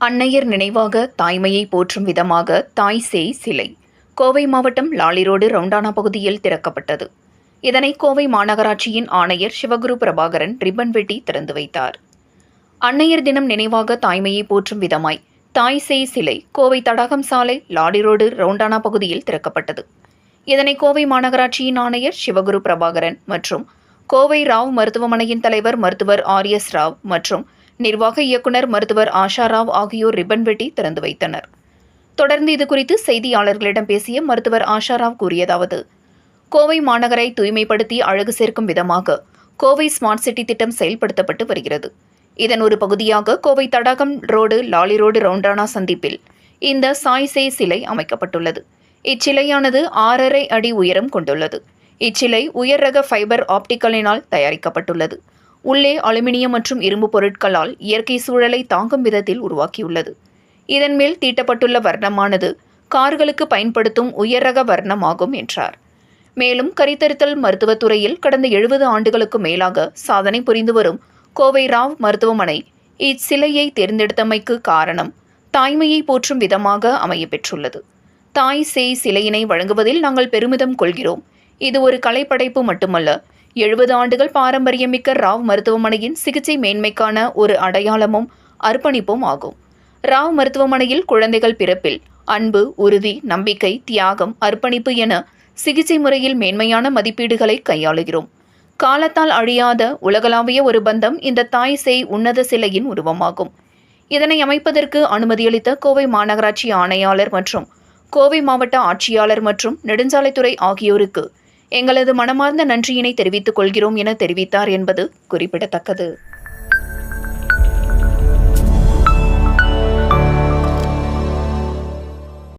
அன்னையர் நினைவாக தாய்மையை போற்றும் விதமாக தாய் சேய் சிலை கோவை மாவட்டம் லாலிரோடு ரவுண்டானா பகுதியில் திறக்கப்பட்டது. இதனை கோவை மாநகராட்சியின் ஆணையர் சிவகுரு பிரபாகரன் ரிப்பன் வெட்டி திறந்து வைத்தார். அன்னையர் தினம் நினைவாக தாய்மையை போற்றும் விதமாய் தாய் சேய் சிலை கோவை தடாகம் சாலை லாடிரோடு ரவுண்டானா பகுதியில் திறக்கப்பட்டது. இதனை கோவை மாநகராட்சியின் ஆணையர் சிவகுரு பிரபாகரன் மற்றும் கோவை ராவ் மருத்துவமனையின் தலைவர் மருத்துவர் ஆர் எஸ் ராவ் மற்றும் நிர்வாக இயக்குனர் மருத்துவர் ஆஷா ராவ் ஆகியோர் ரிப்பன் வெட்டி திறந்து வைத்தனர். தொடர்ந்து இதுகுறித்து செய்தியாளர்களிடம் பேசிய மருத்துவர் ஆஷா ராவ் கூறியதாவது கோவை மாநகரை தூய்மைப்படுத்தி அழகு சேர்க்கும் விதமாக கோவை ஸ்மார்ட் சிட்டி திட்டம் செயல்படுத்தப்பட்டு வருகிறது. இதன் ஒரு பகுதியாக Kovai Thadagam road Lawley road roundabout சந்திப்பில் இந்த சாய் சே சிலை அமைக்கப்பட்டுள்ளது. இச்சிலையானது ஆறரை அடி உயரம் கொண்டுள்ளது. இச்சிலை உயர் ரக ஃபைபர் ஆப்டிக்கலினால் தயாரிக்கப்பட்டுள்ளது. உள்ளே அலுமினியம் மற்றும் இரும்பு பொருட்களால் இயற்கை சூழலை தாங்கும் விதத்தில் உருவாக்கியுள்ளது. இதன் மேல் தீட்டப்பட்டுள்ள வர்ணமானது கார்களுக்கு பயன்படுத்தும் உயர் ரக வர்ணமாகும் என்றார். மேலும் கரித்தரித்தல் மருத்துவத் துறையில் கடந்த எழுபது ஆண்டுகளுக்கு மேலாக சாதனை புரிந்து வரும் கோவை ராவ் மருத்துவமனை இச்சிலையை தேர்ந்தெடுத்தமைக்கு காரணம் தாய்மையை போற்றும் விதமாக அமையப்பெற்றுள்ளது தாய் சேய் சிலையினை வழங்குவதில் நாங்கள் பெருமிதம் கொள்கிறோம். இது ஒரு கலைப்படைப்பு மட்டுமல்ல எழுபது ஆண்டுகள் பாரம்பரியமிக்க ராவ் மருத்துவமனையின் சிகிச்சை மேன்மைக்கான ஒரு அடையாளமும் அர்ப்பணிப்பும் ஆகும். ராவ் மருத்துவமனையில் குழந்தைகள் பிறப்பில் அன்பு உறுதி நம்பிக்கை தியாகம் அர்ப்பணிப்பு என சிகிச்சை முறையில் மேன்மையான மதிப்பீடுகளை கையாளுகிறோம். காலத்தால் அழியாத உலகளாவிய ஒரு பந்தம் இந்த தாய் சேய் உன்னத சிலையின் உருவமாகும். இதனை அமைப்பதற்கு அனுமதியளித்த கோவை மாநகராட்சி ஆணையாளர் மற்றும் கோவை மாவட்ட ஆட்சியாளர் மற்றும் நெடுஞ்சாலைத்துறை ஆகியோருக்கு எங்களது மனமார்ந்த நன்றியினை தெரிவித்துக் கொள்கிறோம் என தெரிவித்தார் என்பது குறிப்பிடத்தக்கது.